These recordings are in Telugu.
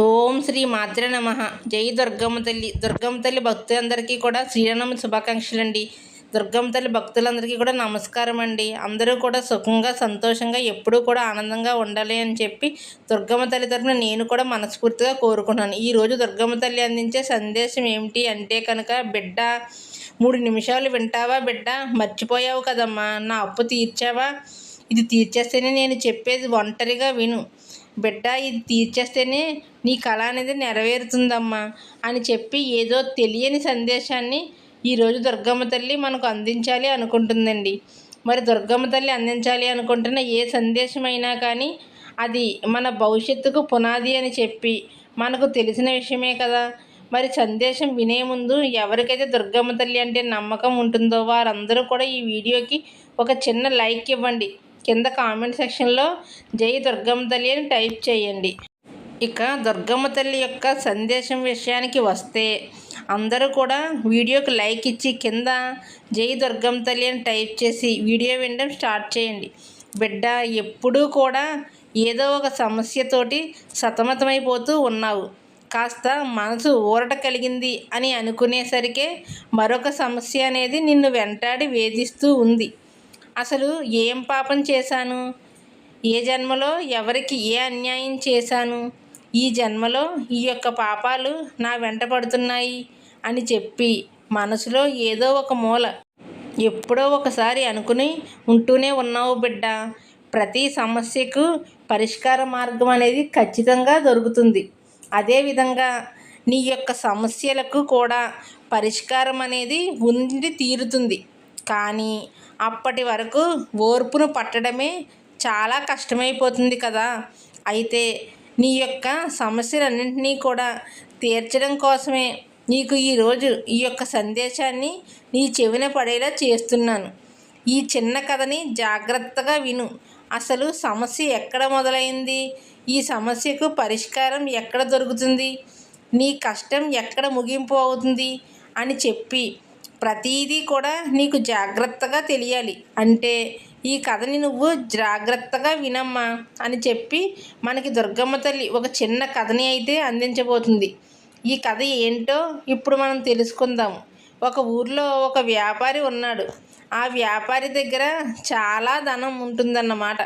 ఓం శ్రీ మాత్ర నమ. జై దుర్గమ్మ తల్లి. దుర్గమ్మ తల్లి భక్తులందరికీ కూడా శ్రీరామ శుభాకాంక్షలు అండి దుర్గమ్మ తల్లి భక్తులందరికీ కూడా నమస్కారం అండి అందరూ కూడా సుఖంగా సంతోషంగా ఎప్పుడూ కూడా ఆనందంగా ఉండాలి అని చెప్పి దుర్గమ్మ తల్లి తరఫున నేను కూడా మనస్ఫూర్తిగా కోరుకున్నాను. ఈరోజు దుర్గమ్మ తల్లి అందించే సందేశం ఏమిటి అంటే కనుక బిడ్డ మూడు నిమిషాలు వింటావా బిడ్డ? మర్చిపోయావు కదమ్మా? నా అప్పు తీర్చావా? ఇది తీర్చేస్తేనే నేను చెప్పేది ఒంటరిగా విను. బిడ్డ ఇది తీర్చేస్తేనే నీ కళ అనేది నెరవేరుతుందమ్మా అని చెప్పి ఏదో తెలియని సందేశాన్ని ఈరోజు దుర్గమ్మ తల్లి మనకు అందించాలి అనుకుంటుందండి. మరి దుర్గమ్మ తల్లి అందించాలి అనుకుంటున్న ఏ సందేశమైనా కానీ అది మన భవిష్యత్తుకు పునాది అని చెప్పి మనకు తెలిసిన విషయమే కదా. మరి సందేశం వినే ముందు ఎవరికైతే దుర్గమ్మ తల్లి అంటే నమ్మకం ఉంటుందో వారందరూ కూడా ఈ వీడియోకి ఒక చిన్న లైక్ ఇవ్వండి. కింద కామెంట్ సెక్షన్లో జై దుర్గమ్మ తల్లి అని టైప్ చేయండి. ఇక దుర్గమ్మ తల్లి యొక్క సందేశం విషయానికి వస్తే అందరూ కూడా వీడియోకి లైక్ ఇచ్చి కింద జై దుర్గమ్మ తల్లి అని టైప్ చేసి వీడియో వినడం స్టార్ట్ చేయండి. బిడ్డ ఎప్పుడూ కూడా ఏదో ఒక సమస్యతోటి సతమతమైపోతూ ఉన్నావు. కాస్త మనసు ఊరట కలిగింది అని అనుకునేసరికే మరొక సమస్య అనేది నిన్ను వెంటాడి వేధిస్తూ ఉంది. అసలు ఏం పాపం చేశాను? ఏ జన్మలో ఎవరికి ఏ అన్యాయం చేశాను? ఈ జన్మలో ఈ యొక్క పాపాలు నా వెంట పడుతున్నాయి అని చెప్పి మనసులో ఏదో ఒక మూల ఎప్పుడో ఒకసారి అనుకుని ఉంటూనే ఉన్నావు బిడ్డ. ప్రతి సమస్యకు పరిష్కార మార్గం అనేది ఖచ్చితంగా దొరుకుతుంది. అదేవిధంగా నీ యొక్క సమస్యలకు కూడా పరిష్కారం అనేది ఉండి తీరుతుంది. కానీ అప్పటి వరకు ఓర్పును పట్టడమే చాలా కష్టమైపోతుంది కదా. అయితే నీ యొక్క సమస్యలన్నింటినీ కూడా తీర్చడం కోసమే నీకు ఈరోజు ఈ యొక్క సందేశాన్ని నీ చెవిన పడేలా చేస్తున్నాను. ఈ చిన్న కథని జాగ్రత్తగా విను. అసలు సమస్య ఎక్కడ మొదలైంది? ఈ సమస్యకు పరిష్కారం ఎక్కడ దొరుకుతుంది? నీ కష్టం ఎక్కడ ముగింపు అవుతుంది? అని చెప్పి ప్రతీదీ కూడా నీకు జాగ్రత్తగా తెలియాలి. అంటే ఈ కథని నువ్వు జాగ్రత్తగా వినమ్మా అని చెప్పి మనకి దుర్గమ్మ తల్లి ఒక చిన్న కథని అయితే అందించబోతుంది. ఈ కథ ఏంటో ఇప్పుడు మనం తెలుసుకుందాము. ఒక ఊర్లో ఒక వ్యాపారి ఉన్నాడు. ఆ వ్యాపారి దగ్గర చాలా ధనం ఉంటుందన్నమాట.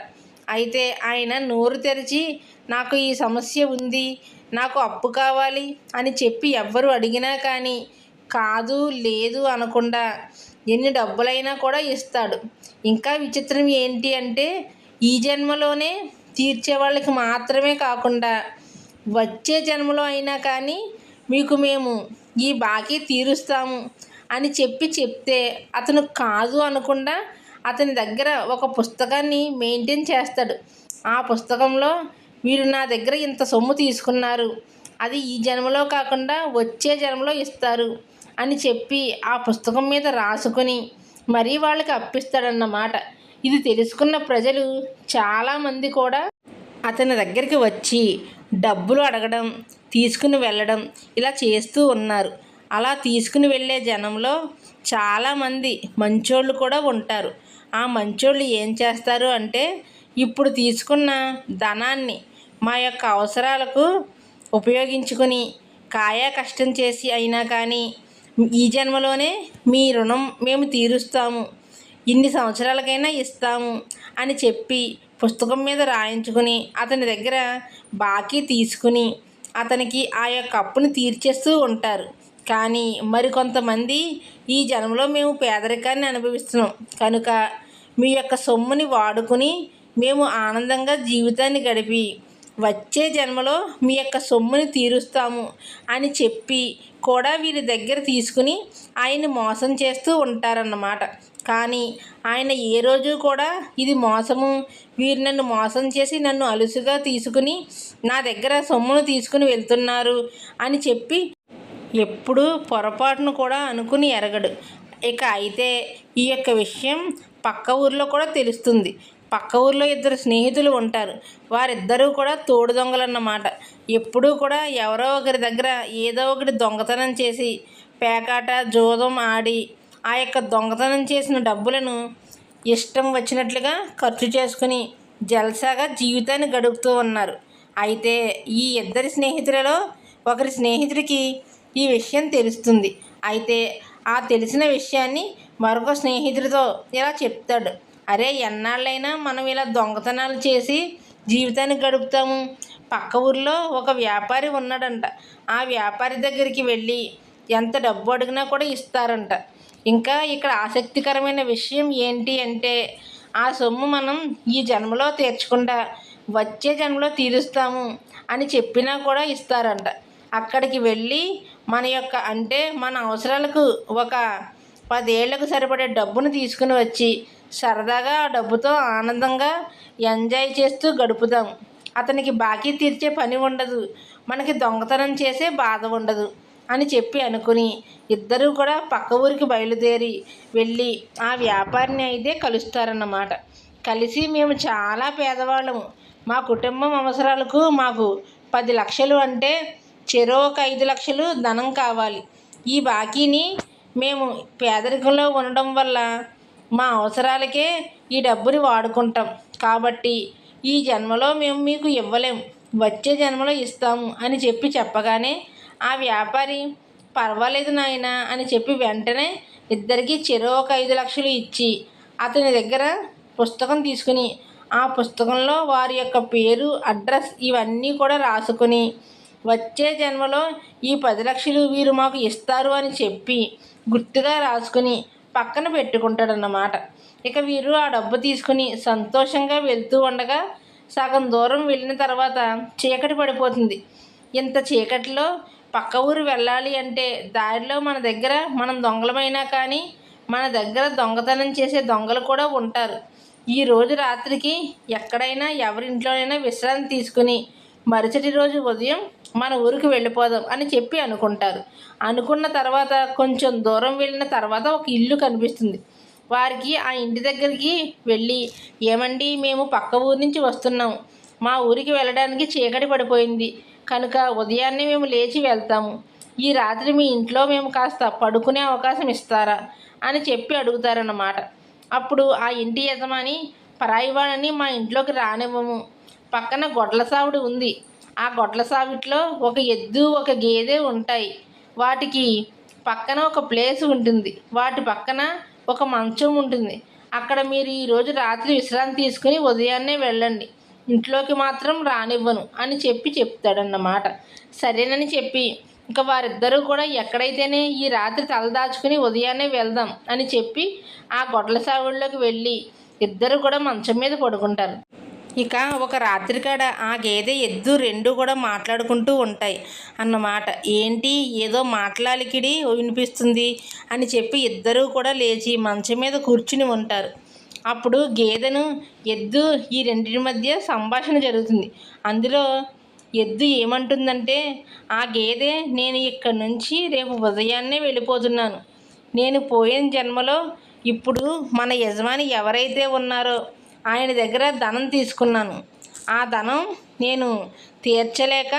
అయితే ఆయన నోరు తెరిచి నాకు ఈ సమస్య ఉంది నాకు అప్పు కావాలి అని చెప్పి ఎవ్వరు అడిగినా కానీ కాదు లేదు అనకుండా ఎన్ని డబ్బులైనా కూడా ఇస్తాడు. ఇంకా విచిత్రం ఏంటి అంటే ఈ జన్మలోనే తీర్చే వాళ్ళకి మాత్రమే కాకుండా వచ్చే జన్మలో అయినా కానీ మీకు మేము ఈ బాకీ తీరుస్తాము అని చెప్పి చెప్తే అతను కాదు అనకుండా అతని దగ్గర ఒక పుస్తకాన్ని మెయింటైన్ చేస్తాడు. ఆ పుస్తకంలో మీరు నా దగ్గర ఇంత సొమ్ము తీసుకున్నారు. అది ఈ జన్మలో కాకుండా వచ్చే జన్మలో ఇస్తారు. అని చెప్పి ఆ పుస్తకం మీద రాసుకొని మరీ వాళ్ళకి అప్పిస్తాడన్నమాట. ఇది తెలుసుకున్న ప్రజలు చాలామంది కూడా అతని దగ్గరికి వచ్చి డబ్బులు అడగడం తీసుకుని వెళ్ళడం ఇలా చేస్తూ ఉన్నారు. అలా తీసుకుని వెళ్ళే జనంలో చాలామంది మంచోళ్ళు కూడా ఉంటారు. ఆ మంచోళ్ళు ఏం చేస్తారు అంటే ఇప్పుడు తీసుకున్న ధనాన్ని మా యొక్క అవసరాలకు ఉపయోగించుకొని కాయా కష్టం చేసి అయినా కానీ ఈ జన్మలోనే మీ రుణం మేము తీరుస్తాము. ఇన్ని సంవత్సరాలకైనా ఇస్తాము అని చెప్పి పుస్తకం మీద రాయించుకుని అతని దగ్గర బాకీ తీసుకుని అతనికి ఆ యొక్క అప్పుని తీర్చేస్తూ ఉంటారు. కానీ మరికొంతమంది ఈ జన్మలో మేము పేదరికాన్ని అనుభవిస్తున్నాం. కనుక మీ యొక్క సొమ్ముని వాడుకుని మేము ఆనందంగా జీవితాన్ని గడిపి వచ్చే జన్మలో మీ యొక్క సొమ్ముని తీరుస్తాము అని చెప్పి కూడా వీరి దగ్గర తీసుకుని ఆయన మోసం చేస్తూ ఉంటారన్నమాట. కానీ ఆయన ఏ రోజు కూడా ఇది మోసము వీరు నన్ను మోసం చేసి నన్ను అలుసుగా తీసుకుని నా దగ్గర సొమ్మును తీసుకుని వెళ్తున్నారు అని చెప్పి ఎప్పుడూ పొరపాటును కూడా అనుకుని ఎరగడు. ఇక అయితే ఈ యొక్క విషయం పక్క ఊర్లో కూడా తెలుస్తుంది. పక్క ఊర్లో ఇద్దరు స్నేహితులు ఉంటారు. వారిద్దరూ కూడా తోడు దొంగలన్నమాట. ఎప్పుడూ కూడా ఎవరో ఒకరి దగ్గర ఏదో ఒకటి దొంగతనం చేసి పేకాట జోదం ఆడి ఆ యొక్క దొంగతనం చేసిన డబ్బులను ఇష్టం వచ్చినట్లుగా ఖర్చు చేసుకుని జల్సాగా జీవితాన్ని గడుపుతూ ఉన్నారు. అయితే ఈ ఇద్దరి స్నేహితులలో ఒకరి స్నేహితుడికి ఈ విషయం తెలుస్తుంది. అయితే ఆ తెలిసిన విషయాన్ని మరొక స్నేహితుడితో ఇలా చెప్తాడు. అరే ఎన్నాళ్ళైనా మనం ఇలా దొంగతనాలు చేసి జీవితాన్ని గడుపుతాము. పక్క ఊర్లో ఒక వ్యాపారి ఉన్నాడంట. ఆ వ్యాపారి దగ్గరికి వెళ్ళి ఎంత డబ్బు అడిగినా కూడా ఇస్తారంట. ఇంకా ఇక్కడ ఆసక్తికరమైన విషయం ఏంటి అంటే ఆ సొమ్ము మనం ఈ జన్మలో తీర్చకుండా వచ్చే జన్మలో తీరుస్తాము అని చెప్పినా కూడా ఇస్తారంట. అక్కడికి వెళ్ళి మన యొక్క అంటే మన అవసరాలకు ఒక పదేళ్ళకు సరిపడే డబ్బును తీసుకుని వచ్చి సరదాగా ఆ డబ్బుతో ఆనందంగా ఎంజాయ్ చేస్తూ గడుపుదాం అతనికి బాకీ తీర్చే పని ఉండదు. మనకి దొంగతనం చేసే బాధ ఉండదు అని చెప్పి అనుకుని ఇద్దరూ కూడా పక్క ఊరికి బయలుదేరి వెళ్ళి ఆ వ్యాపారిని అయితే కలుస్తారన్నమాట. కలిసి మేము చాలా పేదవాళ్ళము. మా కుటుంబం అవసరాలకు మాకు పది లక్షలు అంటే చెరో ఒక ఐదు లక్షలు ధనం కావాలి. ఈ బాకీని మేము పేదరికంలో ఉండడం వల్ల మా అవసరాలకే ఈ డబ్బుని వాడుకుంటాం. కాబట్టి ఈ జన్మలో మేము మీకు ఇవ్వలేం. వచ్చే జన్మలో ఇస్తాము అని చెప్పి చెప్పగానే ఆ వ్యాపారి పర్వాలేదు నాయన అని చెప్పి వెంటనే ఇద్దరికి చెరో ఒక ఐదు లక్షలు ఇచ్చి అతని దగ్గర పుస్తకం తీసుకుని ఆ పుస్తకంలో వారి యొక్క పేరు అడ్రస్ ఇవన్నీ కూడా రాసుకుని వచ్చే జన్మలో ఈ పది లక్షలు వీరు మాకు ఇస్తారు అని చెప్పి గుర్తుగా రాసుకుని పక్కన పెట్టుకుంటాడన్నమాట. ఇక వీరు ఆ డబ్బు తీసుకుని సంతోషంగా వెళ్తూ ఉండగా సగం దూరం వెళ్ళిన తర్వాత చీకటి పడిపోతుంది. ఇంత చీకటిలో పక్క ఊరు వెళ్ళాలి అంటే దారిలో మన దగ్గర మనం దొంగలమైనా కానీ మన దగ్గర దొంగతనం చేసే దొంగలు కూడా ఉంటారు. ఈ రోజు రాత్రికి ఎక్కడైనా ఎవరింట్లోనైనా విశ్రాంతి తీసుకుని మరుసటి రోజు ఉదయం మన ఊరికి వెళ్ళిపోదాం అని చెప్పి అనుకుంటారు. అనుకున్న తర్వాత కొంచెం దూరం వెళ్ళిన తర్వాత ఒక ఇల్లు కనిపిస్తుంది. వారికి ఆ ఇంటి దగ్గరికి వెళ్ళి ఏమండి మేము పక్క ఊరి నుంచి వస్తున్నాం. మా ఊరికి వెళ్ళడానికి చీకటి పడిపోయింది. కనుక ఉదయాన్నే మేము లేచి వెళ్తాము. ఈ రాత్రి మీ ఇంట్లో మేము కాస్త పడుకునే అవకాశం ఇస్తారా? అని చెప్పి అడుగుతారన్నమాట. అప్పుడు ఆ ఇంటి యజమాని పరాయి వాళ్ళని మా ఇంట్లోకి రానివ్వము. పక్కన గొడ్ల సావిడి ఉంది. ఆ గొడ్ల సావిట్లో ఒక ఎద్దు ఒక గేదె ఉంటాయి. వాటికి పక్కన ఒక ప్లేస్ ఉంటుంది. వాటి పక్కన ఒక మంచం ఉంటుంది. అక్కడ మీరు ఈరోజు రాత్రి విశ్రాంతి తీసుకుని ఉదయాన్నే వెళ్ళండి. ఇంట్లోకి మాత్రం రానివ్వను అని చెప్పి చెప్తాడన్నమాట. సరేనని చెప్పి ఇంకా వారిద్దరూ కూడా ఎక్కడైతేనే ఈ రాత్రి తలదాచుకుని ఉదయాన్నే వెళ్దాం అని చెప్పి ఆ గొడ్ల సావిడిలోకి వెళ్ళి ఇద్దరు కూడా మంచం మీద పడుకుంటారు. ఇక ఒక రాత్రికాడ ఆ గేదె ఎద్దు రెండు కూడా మాట్లాడుకుంటూ ఉంటాయి అన్నమాట. ఏంటి? ఏదో మాట్లాలికిడి వినిపిస్తుంది అని చెప్పి ఇద్దరూ కూడా లేచి మంచం మీద కూర్చుని ఉంటారు. అప్పుడు గేదెను ఎద్దు ఈ రెండింటి మధ్య సంభాషణ జరుగుతుంది. అందులో ఎద్దు ఏమంటుందంటే ఆ గేదె నేను ఇక్కడి నుంచి రేపు ఉదయాన్నే వెళ్ళిపోతున్నాను. నేను పోయిన జన్మలో ఇప్పుడు మన యజమాని ఎవరైతే ఉన్నారో ఆయన దగ్గర ధనం తీసుకున్నాను. ఆ ధనం నేను తీర్చలేక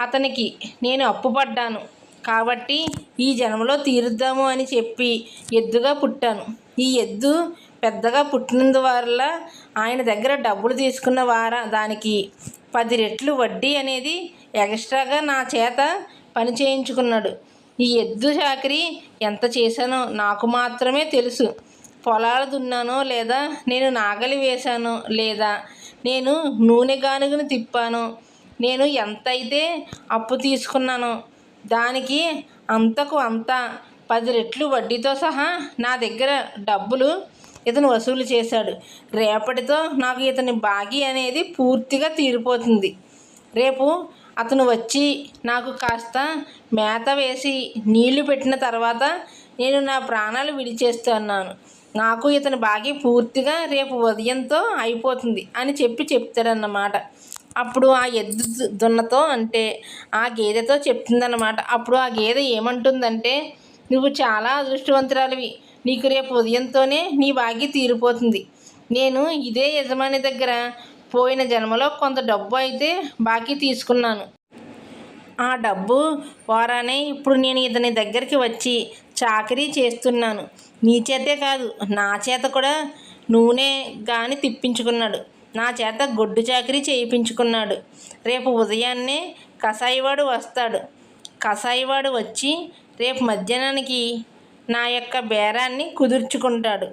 అతనికి నేను అప్పుపడ్డాను. కాబట్టి ఈ జన్మలో తీరుద్దాము అని చెప్పి ఎద్దుగా పుట్టాను. ఈ ఎద్దు పెద్దగా పుట్టినందు వల్ల ఆయన దగ్గర డబ్బులు తీసుకున్న వార దానికి పది రెట్లు వడ్డీ అనేది ఎక్స్ట్రాగా నా చేత పని చేయించుకున్నాడు. ఈ ఎద్దు చాకరీ ఎంత చేశానో నాకు మాత్రమే తెలుసు. పొలాలు దున్నానో లేదా నేను నాగలి వేశాను లేదా నేను నూనె గానుగను తిప్పాను నేను ఎంతైతే అప్పు తీసుకున్నానో దానికి అంతకు అంత పది రెట్లు వడ్డీతో సహా నా దగ్గర డబ్బులు ఇతను వసూలు చేశాడు. రేపటితో నాకు ఇతని బాకీ అనేది పూర్తిగా తీరిపోతుంది. రేపు అతను వచ్చి నాకు కాస్త మేత వేసి నీళ్ళు పెట్టిన తర్వాత నేను నా ప్రాణాలు విడిచేస్తున్నాను నాకు ఇతని బాగి పూర్తిగా రేపు ఉదయంతో అయిపోతుంది అని చెప్పి చెప్తాడన్నమాట. అప్పుడు ఆ ఎద్దు దున్నతో అంటే ఆ గేదెతో చెప్తుందన్నమాట. అప్పుడు ఆ గేదె ఏమంటుందంటే నువ్వు చాలా అదృష్టవంతురాలివి. నీకు రేపు ఉదయంతోనే నీ బాగి తీరిపోతుంది. నేను ఇదే యజమాని దగ్గర పోయిన జన్మలో కొంత డబ్బు అయితే బాకీ తీసుకున్నాను. ఆ డబ్బు వారానే ఇప్పుడు నేను ఇతని దగ్గరికి వచ్చి చాకరీ చేస్తున్నాను. నీ చేతే కాదు నా చేత కూడా నూనె కానీ తిప్పించుకున్నాడు. నా చేత గొడ్డు చాకరీ చేయించుకున్నాడు. రేపు ఉదయాన్నే కసాయివాడు వస్తాడు. కసాయివాడు వచ్చి రేపు మధ్యాహ్నానికి నా యొక్క బేరాన్ని కుదుర్చుకుంటాడు.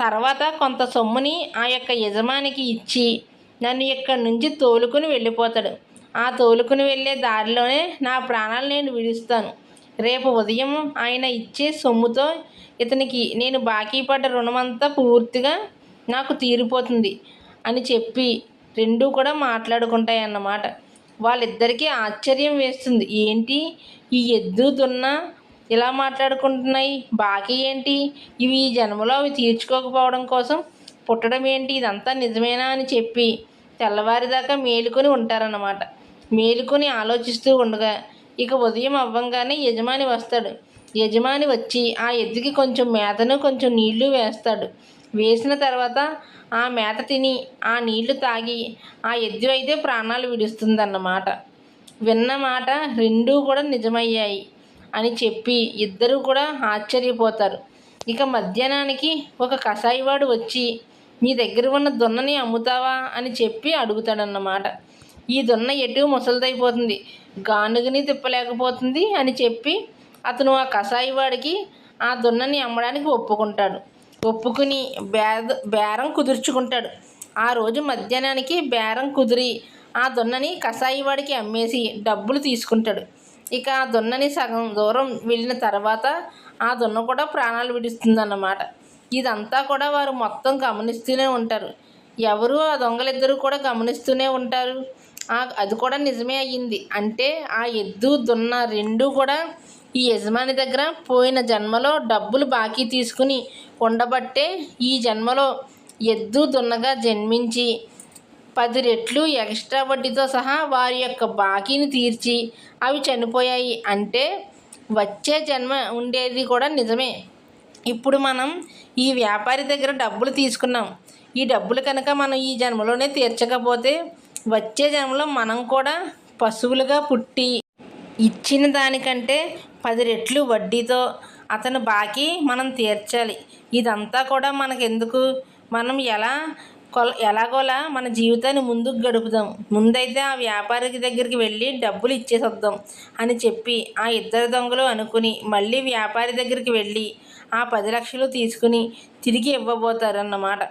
తర్వాత కొంత సొమ్ముని ఆ యొక్క యజమానికి ఇచ్చి నన్ను ఇక్కడి నుంచి తోలుకుని వెళ్ళిపోతాడు. ఆ తోలుకుని వెళ్ళే దారిలోనే నా ప్రాణాలు నేను విడుస్తాను. రేపు ఉదయం ఆయన ఇచ్చే సొమ్ముతో ఇతనికి నేను బాకీ పడ్డ రుణమంతా పూర్తిగా నాకు తీరిపోతుంది అని చెప్పి రెండూ కూడా మాట్లాడుకుంటాయి అన్నమాట వాళ్ళిద్దరికీ ఆశ్చర్యం వేస్తుంది. ఏంటి? ఈ ఎద్దు దున్న ఇలా మాట్లాడుకుంటున్నాయి? బాకీ ఏంటి? ఇవి ఈ జన్మలో అవి తీర్చుకోకపోవడం కోసం పుట్టడం ఏంటి? ఇదంతా నిజమేనా అని చెప్పి తెల్లవారిదాకా మేలుకొని ఉంటారన్నమాట. మేలుకొని ఆలోచిస్తూ ఉండగా ఇక ఉదయం అవ్వంగానే యజమాని వస్తాడు. యజమాని వచ్చి ఆ ఎద్దుకి కొంచెం మేతను కొంచెం నీళ్ళు వేస్తాడు. వేసిన తర్వాత ఆ మేత తిని ఆ నీళ్ళు తాగి ఆ ఎద్దు అయితే ప్రాణాలు విడుస్తుందన్నమాట. విన్న మాట రెండూ కూడా నిజమయ్యాయి అని చెప్పి ఇద్దరూ కూడా ఆశ్చర్యపోతారు. ఇక మధ్యాహ్నానికి ఒక కషాయివాడు వచ్చి నీ దగ్గర ఉన్న దున్నని అమ్ముతావా? అని చెప్పి అడుగుతాడన్నమాట. ఈ దున్న ఎటు ముసలిదైపోతుంది? గానుగని తిప్పలేకపోతుంది అని చెప్పి అతను ఆ కషాయివాడికి ఆ దున్నని అమ్మడానికి ఒప్పుకుంటాడు. ఒప్పుకుని బేద బేరం కుదుర్చుకుంటాడు. ఆ రోజు మధ్యాహ్నానికి బేరం కుదిరి ఆ దున్నని కషాయి వాడికి అమ్మేసి డబ్బులు తీసుకుంటాడు. ఇక ఆ దున్నని సగం దూరం వెళ్ళిన తర్వాత ఆ దున్న కూడా ప్రాణాలు విడుస్తుందన్నమాట. ఇదంతా కూడా వారు మొత్తం గమనిస్తూనే ఉంటారు. ఎవరు ఆ దొంగలిద్దరూ కూడా గమనిస్తూనే ఉంటారు. అది కూడా నిజమే అయ్యింది. అంటే ఆ ఎద్దు దున్న రెండు కూడా ఈ యజమాని దగ్గర పోయిన జన్మలో డబ్బులు బాకీ తీసుకుని ఉండబట్టే ఈ జన్మలో ఎద్దు దున్నగా జన్మించి పది రెట్లు ఎక్స్ట్రా వడ్డీతో సహా వారి యొక్క బాకీని తీర్చి అవి చనిపోయాయి. అంటే వచ్చే జన్మ ఉండేది కూడా నిజమే. ఇప్పుడు మనం ఈ వ్యాపారి దగ్గర డబ్బులు తీసుకున్నాం. ఈ డబ్బులు కనుక మనం ఈ జన్మలోనే తీర్చకపోతే వచ్చే జన్మలో మనం కూడా పశువులుగా పుట్టి ఇచ్చిన దానికంటే పది రెట్లు వడ్డీతో అతను బాకీ మనం తీర్చాలి. ఇదంతా కూడా మనకెందుకు? మనం ఎలా కొల ఎలాగోలా మన జీవితాన్ని ముందుకు గడుపుదాం. ముందైతే ఆ వ్యాపారికి దగ్గరికి వెళ్ళి డబ్బులు ఇచ్చేసొద్దాం అని చెప్పి ఆ ఇద్దరు దొంగలు అనుకుని మళ్ళీ వ్యాపారి దగ్గరికి వెళ్ళి ఆ పది లక్షలు తీసుకుని తిరిగి ఇవ్వబోతారన్నమాట.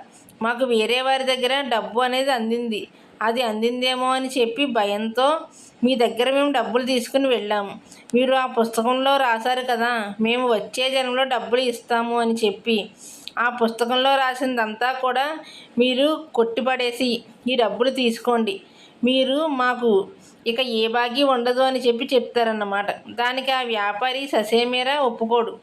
మాకు వేరే వారి దగ్గర డబ్బు అనేది అందింది. అది అందిందేమో అని చెప్పి భయంతో మీ దగ్గర మేము డబ్బులు తీసుకుని వెళ్ళాము. మీరు ఆ పుస్తకంలో రాశారు కదా మేము వచ్చే జన్మలో డబ్బులు ఇస్తాము అని చెప్పి. ఆ పుస్తకంలో రాసిందంతా కూడా మీరు కొట్టిపడేసి ఈ డబ్బులు తీసుకోండి. మీరు మాకు ఇక ఏ బాకీ ఉండదు అని చెప్పి చెప్తారన్నమాట. దానికి ఆ వ్యాపారి ససేమేరా ఒప్పుకోడు.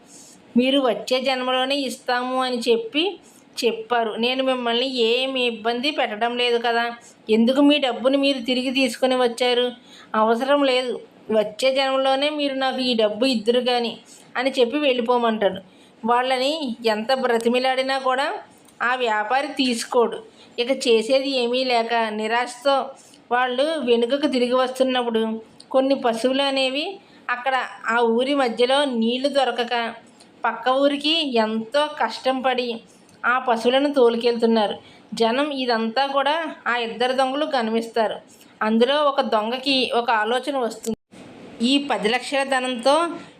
మీరు వచ్చే జన్మలోనే ఇస్తాము అని చెప్పి చెప్పారు. నేను మిమ్మల్ని ఏమి ఇబ్బంది పెట్టడం లేదు కదా. ఎందుకు మీ డబ్బును మీరు తిరిగి తీసుకొని వచ్చారు? అవసరం లేదు. వచ్చే జన్మలోనే మీరు నాకు ఈ డబ్బు ఇద్దరు కానీ అని చెప్పి వెళ్ళిపోమంటాడు. వాళ్ళని ఎంత బ్రతిమిలాడినా కూడా ఆ వ్యాపారి తీసుకోడు. ఇక చేసేది ఏమీ లేక నిరాశతో వాళ్ళు వెనుకకు తిరిగి వస్తున్నప్పుడు కొన్ని పశువులు అనేవి అక్కడ ఆ ఊరి మధ్యలో నీళ్ళు దొరకక పక్క ఊరికి ఎంతో కష్టం పడి ఆ పశువులను తోలుకెళ్తున్నారు. జనం ఇదంతా కూడా ఆ ఇద్దరు దొంగలు కనిపిస్తారు అందులో ఒక దొంగకి ఒక ఆలోచన వస్తుంది. ఈ పది లక్షల ధనంతో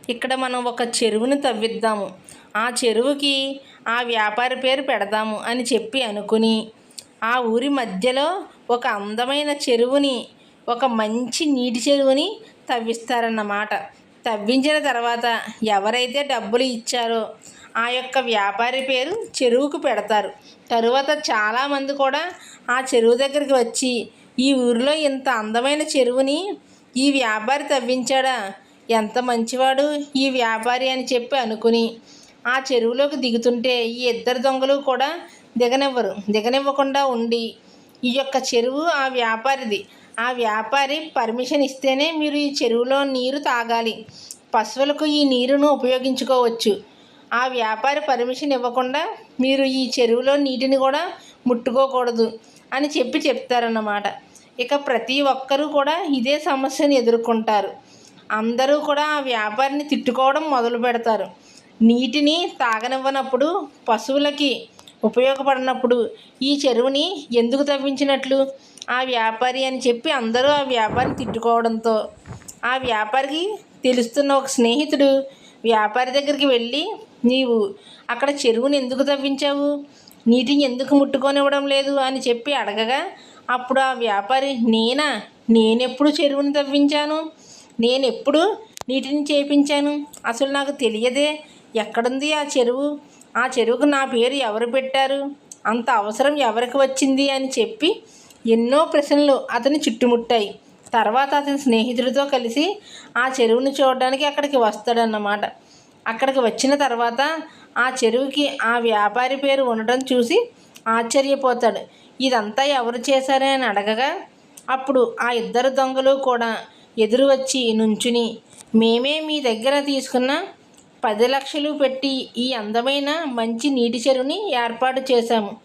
ఇక్కడ మనం ఒక చెరువును తవ్విద్దాము. ఆ చెరువుకి ఆ వ్యాపారి పేరు పెడదాము అని చెప్పి అనుకుని ఆ ఊరి మధ్యలో ఒక అందమైన చెరువుని ఒక మంచి నీటి చెరువుని తవ్విస్తారన్నమాట. తవ్వించిన తర్వాత ఎవరైతే డబ్బులు ఇచ్చారో ఆ యొక్క వ్యాపారి పేరు చెరువుకు పెడతారు. తరువాత చాలామంది కూడా ఆ చెరువు దగ్గరికి వచ్చి ఈ ఊరిలో ఇంత అందమైన చెరువుని ఈ వ్యాపారి తవ్వించాడా? ఎంత మంచివాడు ఈ వ్యాపారి అని చెప్పి అనుకుని ఆ చెరువులోకి దిగుతుంటే ఈ ఇద్దరు దొంగలు కూడా దిగనివ్వరు. దిగనివ్వకుండా ఉండి ఈ యొక్క చెరువు ఆ వ్యాపారిది. ఆ వ్యాపారి పర్మిషన్ ఇస్తేనే మీరు ఈ చెరువులో నీరు తాగాలి. పశువులకు ఈ నీరును ఉపయోగించుకోవచ్చు. ఆ వ్యాపారి పర్మిషన్ ఇవ్వకుండా మీరు ఈ చెరువులో నీటిని కూడా ముట్టుకోకూడదు అని చెప్పి చెప్తారన్నమాట. ఇక ప్రతి ఒక్కరూ కూడా ఇదే సమస్యను ఎదుర్కొంటారు. అందరూ కూడా ఆ వ్యాపారిని తిట్టుకోవడం మొదలు పెడతారు. నీటిని తాగనివ్వనప్పుడు పశువులకి ఉపయోగపడినప్పుడు ఈ చెరువుని ఎందుకు తవ్వించినట్లు? ఆ వ్యాపారి అని చెప్పి అందరూ ఆ వ్యాపారిని తిట్టుకోవడంతో. ఆ వ్యాపారికి తెలుస్తున్న ఒక స్నేహితుడు వ్యాపారి దగ్గరికి వెళ్ళి నీవు అక్కడ చెరువుని ఎందుకు తవ్వించావు? నీటిని ఎందుకు ముట్టుకొనివ్వడం లేదు అని చెప్పి అడగగా అప్పుడు ఆ వ్యాపారి నేనా? నేనెప్పుడు చెరువుని తవ్వించాను? నేనెప్పుడు నీటిని చేపించాను? అసలు నాకు తెలియదే. ఎక్కడుంది ఆ చెరువు? ఆ చెరువుకు నా పేరు ఎవరు పెట్టారు? అంత అవసరం ఎవరికి వచ్చింది? అని చెప్పి ఎన్నో ప్రశ్నలు అతని చుట్టుముట్టాయి. తర్వాత అతని స్నేహితుడితో కలిసి ఆ చెరువుని చూడడానికి అక్కడికి వస్తాడన్నమాట. అక్కడికి వచ్చిన తర్వాత ఆ చెరువుకి ఆ వ్యాపారి పేరు ఉండటం చూసి ఆశ్చర్యపోతాడు. ఇదంతా ఎవరు చేశారని అని అడగగా అప్పుడు ఆ ఇద్దరు దొంగలు కూడా ఎదురు వచ్చి నుంచుని మేమే మీ దగ్గర తీసుకున్న పది లక్షలు పెట్టి ఈ అందమైన మంచి నీటి చెరువుని ఏర్పాటు చేశాము.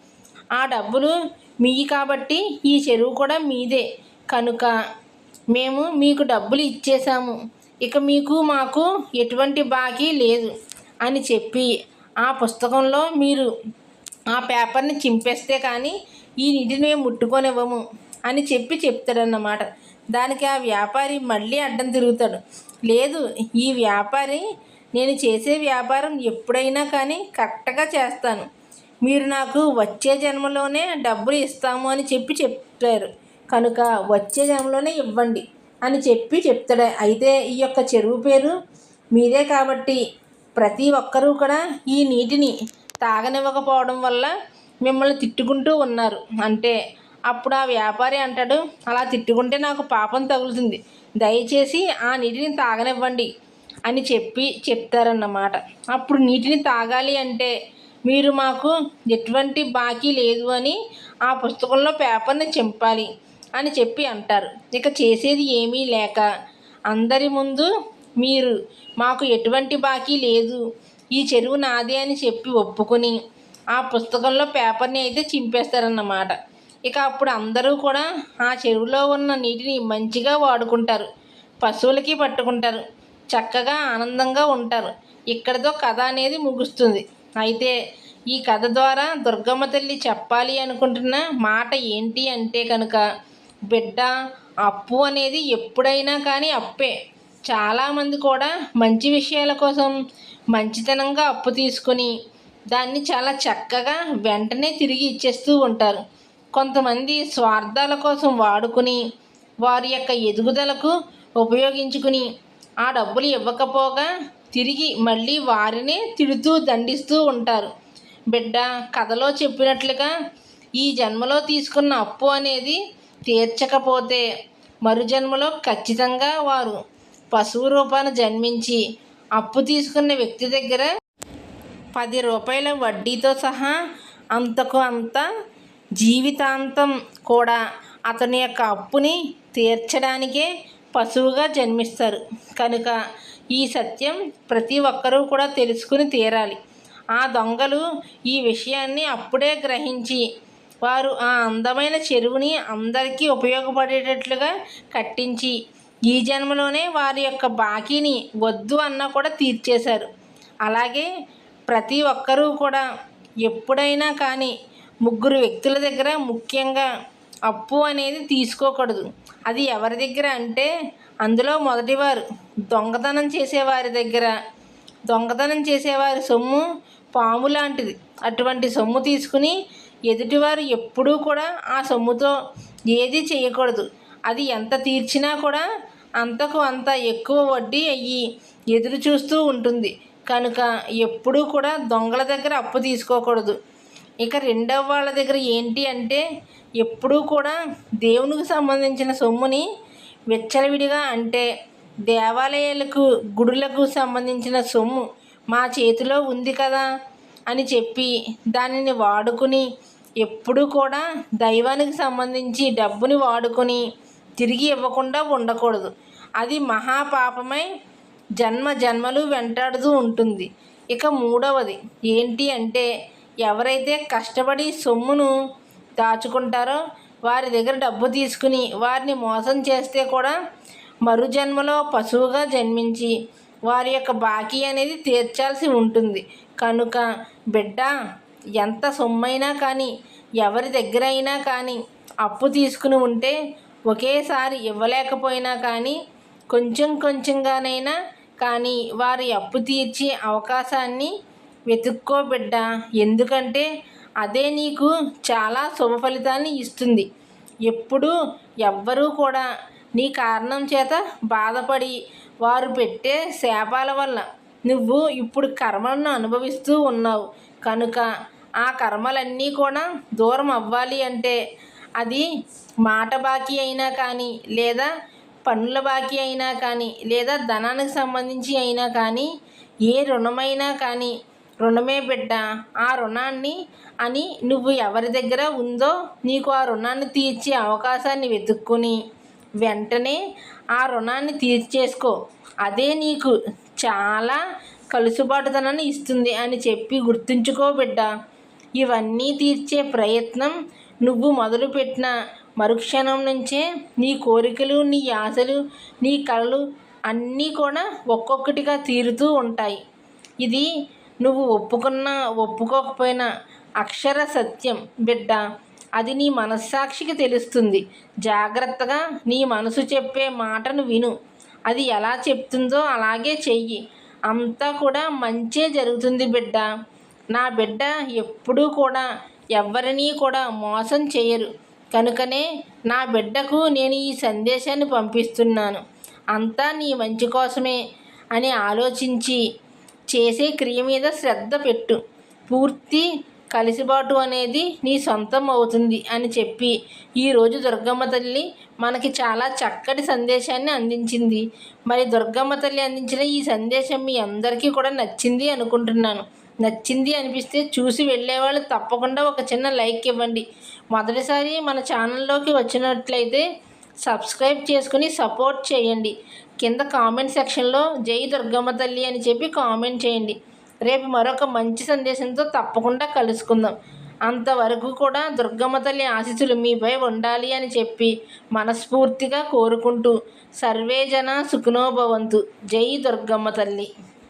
ఆ డబ్బులు మీ కాబట్టి ఈ చెరువు కూడా మీదే. కనుక మేము మీకు డబ్బులు ఇచ్చేశాము. ఇక మీకు మాకు ఎటువంటి బాకీ లేదు అని చెప్పి ఆ పుస్తకంలో మీరు ఆ పేపర్ని చింపేస్తే కానీ ఈ నీటిని మేము ముట్టుకొనివ్వము అని చెప్పి చెప్తాడన్నమాట. దానికి ఆ వ్యాపారి మళ్ళీ అడ్డం తిరుగుతాడు. లేదు ఈ వ్యాపారి నేను చేసే వ్యాపారం ఎప్పుడైనా కానీ కరెక్ట్గా చేస్తాను. మీరు నాకు వచ్చే జన్మలోనే డబ్బులు ఇస్తాము అని చెప్పి చెప్పారు. కనుక వచ్చే జన్మలోనే ఇవ్వండి. అని చెప్పి చెప్తాడు. అయితే ఈ యొక్క చెరువు పేరు మీదే కాబట్టి ప్రతి ఒక్కరూ కూడా ఈ నీటిని తాగనివ్వకపోవడం వల్ల మిమ్మల్ని తిట్టుకుంటూ ఉన్నారు. అంటే అప్పుడు ఆ వ్యాపారి అంటాడు అలా తిట్టుకుంటే నాకు పాపం తగులుతుంది. దయచేసి ఆ నీటిని తాగనివ్వండి అని చెప్పి చెప్తారన్నమాట. అప్పుడు నీటిని తాగాలి అంటే మీరు మాకు ఎటువంటి బాకీ లేదు అని ఆ పుస్తకంలో పేపర్ని చింపాలి. అని చెప్పి అంటారు. ఇక చేసేది ఏమీ లేక అందరి ముందు మీరు మాకు ఎటువంటి బాకీ లేదు. ఈ చెరువు నాదే అని చెప్పి ఒప్పుకొని ఆ పుస్తకంలో పేపర్ని అయితే చింపేస్తారన్నమాట. ఇక అప్పుడు అందరూ కూడా ఆ చెరువులో ఉన్న నీటిని మంచిగా వాడుకుంటారు. పశువులకి పట్టుకుంటారు. చక్కగా ఆనందంగా ఉంటారు. ఇక్కడితో కథ అనేది ముగుస్తుంది. అయితే ఈ కథ ద్వారా దుర్గమ్మ తల్లి చెప్పాలి అనుకుంటున్న మాట ఏంటి అంటే కనుక బిడ్డ అప్పు అనేది ఎప్పుడైనా కానీ అప్పే. చాలామంది కూడా మంచి విషయాల కోసం మంచితనంగా అప్పు తీసుకొని దాన్ని చాలా చక్కగా వెంటనే తిరిగి ఇచ్చేస్తూ ఉంటారు. కొంతమంది స్వార్థాల కోసం వాడుకుని వారి యొక్క ఎదుగుదలకు ఉపయోగించుకుని ఆ డబ్బులు ఇవ్వకపోగా తిరిగి మళ్ళీ వారినే తిడుతూ దండిస్తూ ఉంటారు. బిడ్డ కథలో చెప్పినట్లుగా ఈ జన్మలో తీసుకున్న అప్పు అనేది తీర్చకపోతే మరుజన్మలో ఖచ్చితంగా వారు పశువు రూపాన జన్మించి అప్పు తీసుకున్న వ్యక్తి దగ్గర పది రూపాయల వడ్డీతో సహా అంతకు అంత జీవితాంతం కూడా అతని యొక్క అప్పుని తీర్చడానికే పశువుగా జన్మిస్తారు. కనుక ఈ సత్యం ప్రతి ఒక్కరూ కూడా తెలుసుకుని తీరాలి. ఆ దొంగలు ఈ విషయాన్ని అప్పుడే గ్రహించి వారు ఆ అందమైన చెరువుని అందరికీ ఉపయోగపడేటట్లుగా కట్టించి ఈ జన్మలోనే వారి యొక్క బాకీని వద్దు అన్న కూడా తీర్చేశారు. అలాగే ప్రతి ఒక్కరూ కూడా ఎప్పుడైనా కానీ ముగ్గురు వ్యక్తుల దగ్గర ముఖ్యంగా అప్పు అనేది తీసుకోకూడదు. అది ఎవరి దగ్గర అంటే అందులో మొదటివారు దొంగతనం చేసేవారి దగ్గర. దొంగతనం చేసేవారి సొమ్ము పాము లాంటిది అటువంటి సొమ్ము తీసుకుని ఎదుటివారు ఎప్పుడూ కూడా ఆ సొమ్ముతో ఏది చేయకూడదు. అది ఎంత తీర్చినా కూడా అంతకు అంత ఎక్కువ వడ్డీ అయ్యి ఎదురు చూస్తూ ఉంటుంది. కనుక ఎప్పుడూ కూడా దొంగల దగ్గర అప్పు తీసుకోకూడదు. ఇక రెండవ వాళ్ళ దగ్గర ఏంటి అంటే ఎప్పుడూ కూడా దేవునికి సంబంధించిన సొమ్ముని విచ్చలవిడిగా అంటే దేవాలయాలకు గుడులకు సంబంధించిన సొమ్ము మా చేతిలో ఉంది కదా అని చెప్పి దానిని వాడుకుని ఎప్పుడూ కూడా దైవానికి సంబంధించి డబ్బుని వాడుకొని తిరిగి ఇవ్వకుండా ఉండకూడదు. అది మహాపాపమై జన్మ జన్మలు వెంటాడుతూ ఉంటుంది. ఇక మూడవది ఏంటి అంటే ఎవరైతే కష్టపడి సొమ్మును దాచుకుంటారో వారి దగ్గర డబ్బు తీసుకుని వారిని మోసం చేస్తే కూడా మరు జన్మలో పశువుగా జన్మించి వారి యొక్క బాకీ అనేది తీర్చాల్సి ఉంటుంది. కనుక బిడ్డ ఎంత సొమ్మైనా కానీ ఎవరి దగ్గర అయినా కానీ అప్పు తీసుకుని ఉంటే ఒకేసారి ఇవ్వలేకపోయినా కానీ కొంచెం కొంచెంగానైనా కానీ వారి అప్పు తీర్చే అవకాశాన్ని వెతుక్కో బిడ్డ. ఎందుకంటే అదే నీకు చాలా శుభ ఫలితాన్ని ఇస్తుంది. ఎప్పుడు ఎవ్వరూ కూడా నీ కారణం చేత బాధపడి వారు పెట్టే శాపాల వల్ల నువ్వు ఇప్పుడు కర్మలను అనుభవిస్తూ ఉన్నావు. కనుక ఆ కర్మలన్నీ కూడా దూరం అవ్వాలి అంటే అది మాట బాకీ అయినా కానీ లేదా పన్నుల బాకీ అయినా కానీ లేదా ధనానికి సంబంధించి అయినా కానీ ఏ రుణమైనా కానీ రుణమే బిడ్డ ఆ రుణాన్ని అని నువ్వు ఎవరి దగ్గర ఉందో నీకు ఆ రుణాన్ని తీర్చే అవకాశాన్ని వెతుక్కుని వెంటనే ఆ రుణాన్ని తీర్చేసుకో అదే నీకు చాలా కలుసుబాటుతనాన్ని ఇస్తుంది అని చెప్పి గుర్తుంచుకో బిడ్డ. ఇవన్నీ తీర్చే ప్రయత్నం నువ్వు మొదలుపెట్టిన మరుక్షణం నుంచే నీ కోరికలు నీ ఆశలు నీ కళలు అన్నీ కూడా ఒక్కొక్కటిగా తీరుతూ ఉంటాయి. ఇది నువ్వు ఒప్పుకున్నా ఒప్పుకోకపోయినా అక్షర సత్యం బిడ్డ. అది నీ మనస్సాక్షికి తెలుస్తుంది. జాగ్రత్తగా నీ మనసు చెప్పే మాటను విను. అది ఎలా చెప్తుందో అలాగే చెయ్యి. అంతా కూడా మంచే జరుగుతుంది బిడ్డ. నా బిడ్డ ఎప్పుడూ కూడా ఎవరినీ కూడా మోసం చేయరు. కనుకనే నా బిడ్డకు నేను ఈ సందేశాన్ని పంపిస్తున్నాను. అంతా నీ మంచి కోసమే అని ఆలోచించి చేసే క్రియ మీద శ్రద్ధ పెట్టు. పూర్తి కలిసిబాటు అనేది నీ సొంతం అవుతుంది అని చెప్పి ఈరోజు దుర్గమ్మ తల్లి మనకి చాలా చక్కటి సందేశాన్ని అందించింది. మరి దుర్గమ్మ తల్లి అందించిన ఈ సందేశం మీ అందరికీ కూడా నచ్చింది అనుకుంటున్నాను. నచ్చింది అనిపిస్తే చూసి వెళ్ళేవాళ్ళు తప్పకుండా ఒక చిన్న లైక్ ఇవ్వండి. మొదటిసారి మన ఛానల్లోకి వచ్చినట్లయితే సబ్స్క్రైబ్ చేసుకుని సపోర్ట్ చేయండి. కింద కామెంట్ సెక్షన్లో జై దుర్గమ్మ తల్లి అని చెప్పి కామెంట్ చేయండి. రేపు మరొక మంచి సందేశంతో తప్పకుండా కలుసుకుందాం. అంతవరకు కూడా దుర్గమ్మ తల్లి ఆశీస్సులు మీపై ఉండాలి అని చెప్పి మనస్ఫూర్తిగా కోరుకుంటూ సర్వేజన సుఖనోభవంతు జై దుర్గమ్మ తల్లి.